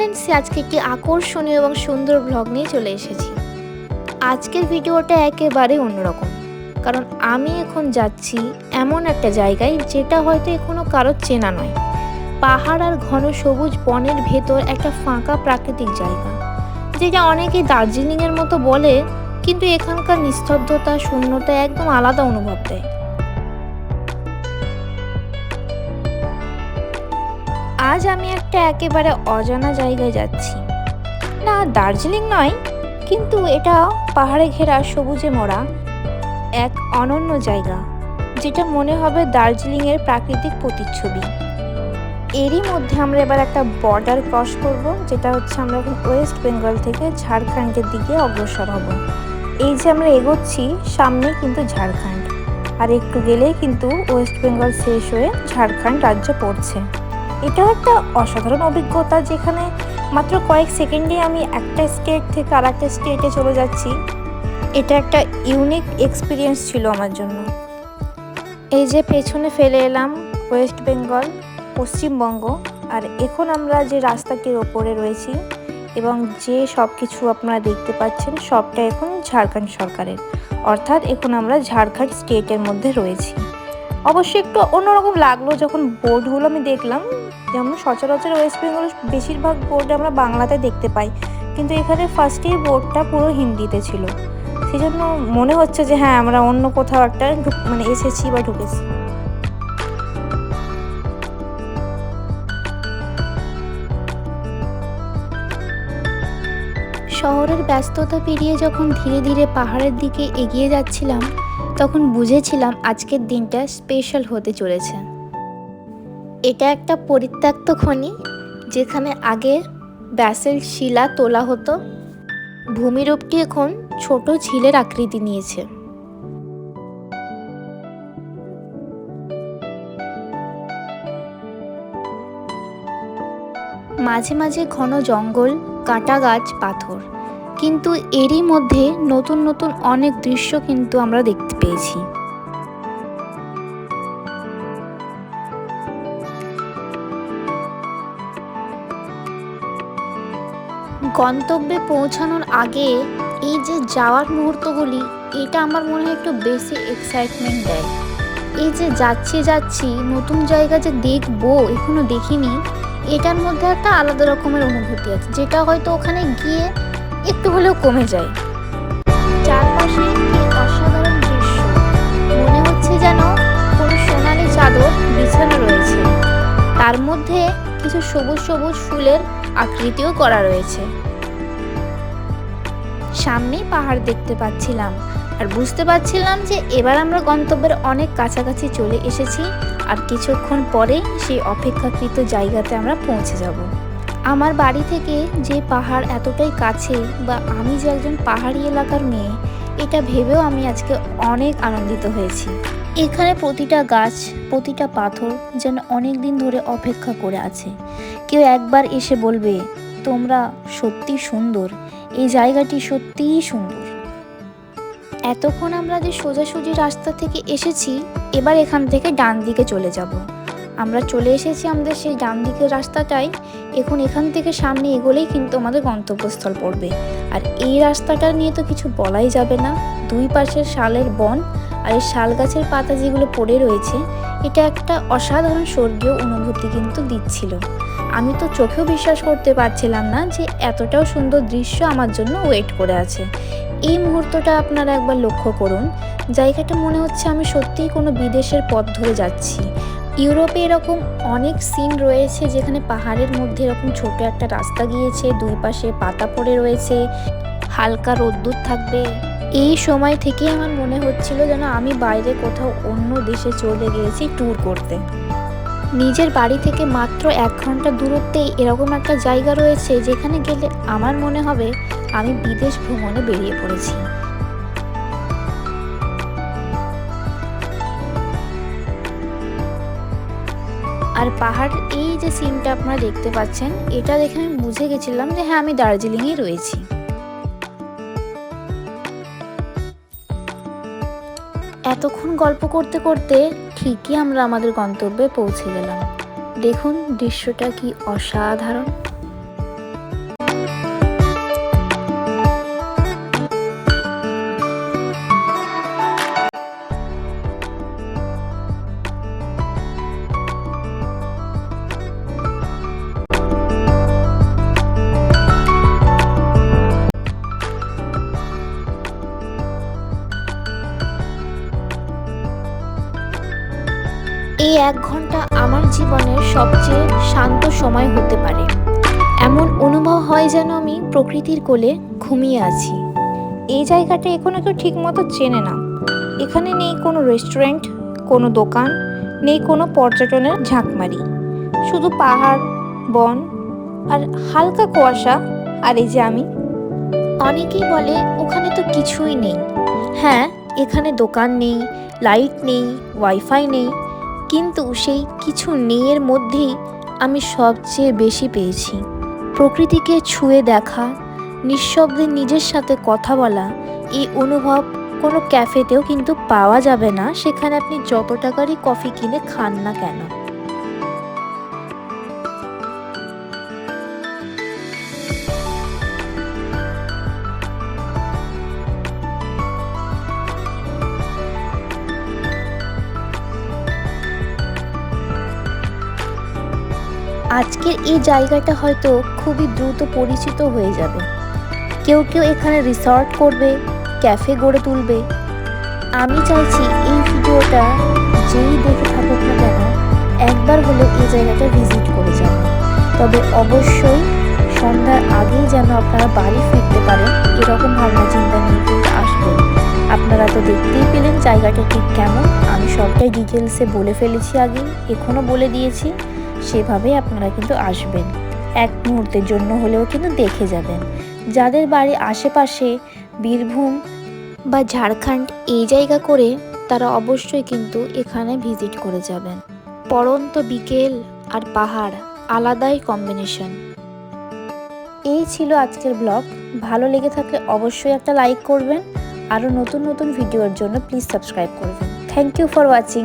হিমালয়ান্সে আজকে একটি আকর্ষণীয় এবং সুন্দর ব্লগ নিয়ে চলে এসেছি। আজকের ভিডিওটা একেবারে অন্যরকম, কারণ আমি এখন যাচ্ছি এমন একটা জায়গায় যেটা হয়তো এখনও কারোর চেনা নয়। পাহাড় আর ঘন সবুজ বনের ভেতর একটা ফাঁকা প্রাকৃতিক জায়গা, যেটা অনেকেই দার্জিলিংয়ের মতো বলে, কিন্তু এখানকার নিস্তব্ধতা, শূন্যতা একদম আলাদা অনুভব দেয়। আজ আমি একটা একেবারে অজানা জায়গায় যাচ্ছি। না দার্জিলিং নয়, কিন্তু এটা পাহাড়ে ঘেরা সবুজে মোড়া এক অনন্য জায়গা, যেটা মনে হবে দার্জিলিংয়ের প্রাকৃতিক প্রতিচ্ছবি। এরই মধ্যে আমরা এবার একটা বর্ডার ক্রস করব, যেটা হচ্ছে আমরা এখন ওয়েস্ট বেঙ্গল থেকে ঝাড়খণ্ডের দিকে অগ্রসর হব। এই যে আমরা এগোচ্ছি সামনে কিন্তু ঝাড়খণ্ড, আর একটু গেলেই কিন্তু ওয়েস্ট বেঙ্গল শেষ হয়ে ঝাড়খণ্ড রাজ্য পড়ছে। এটাও একটা অসাধারণ অভিজ্ঞতা যেখানে মাত্র কয়েক সেকেন্ডে আমি একটা স্টেট থেকে আর একটা স্টেটে চলে যাচ্ছি। এটা একটা ইউনিক এক্সপিরিয়েন্স ছিল আমার জন্য। এই যে পেছনে ফেলে এলাম ওয়েস্ট বেঙ্গল পশ্চিমবঙ্গ, আর এখন আমরা যে রাস্তাটির ওপরে রয়েছি এবং যে সব কিছু আপনারা দেখতে পাচ্ছেন, সবটা এখন ঝাড়খণ্ড সরকারের। অর্থাৎ এখন আমরা ঝাড়খণ্ড স্টেটের মধ্যে রয়েছি। অবশ্যই একটু অন্যরকম লাগল যখন বোর্ডগুলো আমি দেখলাম। যেমন সচরাচর ওয়েস্ট বেঙ্গল বেশিরভাগ বোর্ড আমরা বাংলাতে দেখতে পাই। কিন্তু এখানে ফার্স্টেই বোর্ডটা পুরো হিন্দিতে ছিল। সেই জন্য মনে হচ্ছে যে হ্যাঁ আমরা অন্য কোথাও একটা মানে এসেছি বা ঢুকেছি। শহরের ব্যস্ততা পেরিয়ে যখন ধীরে ধীরে পাহাড়ের দিকে এগিয়ে যাচ্ছিলাম তখন বুঝেছিলাম আজকের দিনটা স্পেশাল হতে চলেছে। এটা একটা পরিত্যক্ত খনি, যেখানে আগে ব্যাসেল শিলা তোলা হতো, ভূমিরূপটি এখন ছোট ঝিলের আকৃতি নিয়েছে। মাঝে মাঝে ঘন জঙ্গল, কাঁটা গাছ, পাথর। কিন্তু এরই মধ্যে নতুন নতুন অনেক দৃশ্য কিন্তু আমরা দেখতে পেয়েছি। গন্তব্যে পৌঁছানোর আগে এই যে যাওয়ার মুহূর্তগুলি, এটা আমার মনে হয় একটু বেশি এক্সাইটমেন্ট দেয়। এই যে যাচ্ছি যাচ্ছি, নতুন জায়গা যে দেখব, এখনও দেখিনি, এটার মধ্যে একটা আলাদা রকমের অনুভূতি আছে। যেটা হয়তো ওখানে গিয়ে একটু হলেও কমে যায়। চারপাশে অসাধারণ দৃশ্য। মনে হচ্ছে যেন কোনো সোনালি চাদর বিছানো রয়েছে। তার মধ্যে কিছু সবুজ সবুজ ফুলের আকৃতিও করা রয়েছে। সামনেই পাহাড় দেখতে পাচ্ছিলাম আর বুঝতে পারছিলাম যে এবার আমরা গন্তব্যের অনেক কাছাকাছি চলে এসেছি আর কিছুক্ষণ পরে সেই অপেক্ষাকৃত জায়গাতে আমরা পৌঁছে যাব। আমার বাড়ি থেকে যে পাহাড় এতটাই কাছে বা আমি যে একজন পাহাড়ি এলাকার মেয়ে, এটা ভেবেও আমি আজকে অনেক আনন্দিত হয়েছি। এখানে প্রতিটা গাছ, প্রতিটা পাথর যেন অনেক দিন ধরে অপেক্ষা করে আছে। কেউ একবার এসে বলবে, তোমরা সত্যি সুন্দর। এই জায়গাটি সত্যিই সুন্দর। এতক্ষণ আমরা যে সোজাসুজি রাস্তা থেকে এসেছি, এবার এখান থেকে ডান দিকে চলে যাব। আমরা চলে এসেছি আমাদের সেই ডান দিকের রাস্তাটাই এখন এখান থেকে সামনে এগোলেই কিন্তু আমাদের গন্তব্যস্থল পড়বে। আর এই রাস্তাটা নিয়ে তো কিছু বলাই যাবে না। দুই পাশের শালের বন আর এই শাল গাছের পাতা যেগুলো পড়ে রয়েছে, এটা একটা অসাধারণ স্বর্গীয় অনুভূতি কিন্তু দিচ্ছিল। আমি তো চোখেও বিশ্বাস করতে পারছিলাম না যে এতটাও সুন্দর দৃশ্য আমার জন্য ওয়েট করে আছে। এই মুহূর্তটা আপনারা একবার লক্ষ্য করুন। জায়গাটা মনে হচ্ছে আমি সত্যিই কোনো বিদেশের পথ ধরে যাচ্ছি। ইউরোপে এরকম অনেক সিন রয়েছে যেখানে পাহাড়ের মধ্যে এরকম ছোট একটা রাস্তা গিয়েছে, দুই পাশে পাতা পড়ে রয়েছে, হালকা রোদ্দুর থাকবে। এই সময় থেকে আমার মনে হচ্ছিল যেন আমি বাইরে কোথাও অন্য দেশে চলে গিয়েছি ট্যুর করতে। নিজের বাড়ি থেকে মাত্র এক ঘণ্টা দূরত্বেই এরকম একটা জায়গা রয়েছে যেখানে গেলে আমার মনে হবে আমি বিদেশ ভ্রমণে বেরিয়ে পড়েছি। আর পাহাড়, এই যে সিনটা আপনারা দেখতে পাচ্ছেন, এটা দেখে আমি বুঝে গেছিলাম যে হ্যাঁ আমি দার্জিলিংয়ে রয়েছি। এতক্ষণ গল্প করতে করতে ঠিকই আমরা আমাদের গন্তব্যে পৌঁছে গেলাম। দেখুন দৃশ্যটা কি অসাধারণ। জীবনের সবচেয়ে শান্ত সময় হতে পারে। এমন অনুভব হয় যেন আমি প্রকৃতির কোলে ঘুমিয়ে আছি। এই জায়গাটা এখনও কেউ ঠিকমতো চেনে না। এখানে নেই কোনো রেস্টুরেন্ট কোনো দোকান, নেই কোনো পর্যটনের ঝাঁকমারি। শুধু পাহাড়, বন আর হালকা কুয়াশা আর এই যে আমি। অনেকেই বলে, ওখানে তো কিছুই নেই। হ্যাঁ এখানে দোকান নেই লাইট নেই ওয়াইফাই নেই। কিন্তু সেই কিছু নেয়ের মধ্যেই আমি সবচেয়ে বেশি পেয়েছি। প্রকৃতিকে ছুঁয়ে দেখা, নিঃশব্দে নিজের সাথে কথা বলা, এই অনুভব কোনো ক্যাফেতেও কিন্তু পাওয়া যাবে না, সেখানে আপনি যত টাকারই কফি কিনে খান না কেন। আজকের এই জায়গাটা হয়তো খুবই দ্রুত পরিচিত হয়ে যাবে। কেউ কেউ এখানে রিসর্ট করবে ক্যাফে গড়ে তুলবে। আমি চাইছি এই ভিডিওটা যেই দেখে থাকুক না কেন, একবার হলেও এই জায়গাটা ভিজিট করে যান। তবে অবশ্যই সন্ধ্যার আগেই যেন আপনারা বাড়ি ফিরতে পারেন, এরকম ভাবনা চিন্তা নিয়ে কিন্তু আসবেন। আপনারা তো দেখতেই পেলেন জায়গাটা ঠিক কেমন। আমি সবটাই ডিটেলসে বলে ফেলেছি আগেই এখনও বলে দিয়েছি। সেভাবেই আপনারা কিন্তু আসবেন। এক মুহূর্তের জন্য হলেও কিন্তু দেখে যাবেন। যাদের বাড়ি আশেপাশে বীরভূম বা ঝাড়খণ্ড এই জায়গা করে তারা অবশ্যই কিন্তু এখানে ভিজিট করে যাবেন। পরন্ত বিকেল আর পাহাড় আলাদাই কম্বিনেশন এই ছিল আজকের ব্লগ। ভালো লেগে থাকলে অবশ্যই একটা লাইক করবেন। আরও নতুন নতুন ভিডিওর জন্য প্লিজ সাবস্ক্রাইব করবেন। Thank you for watching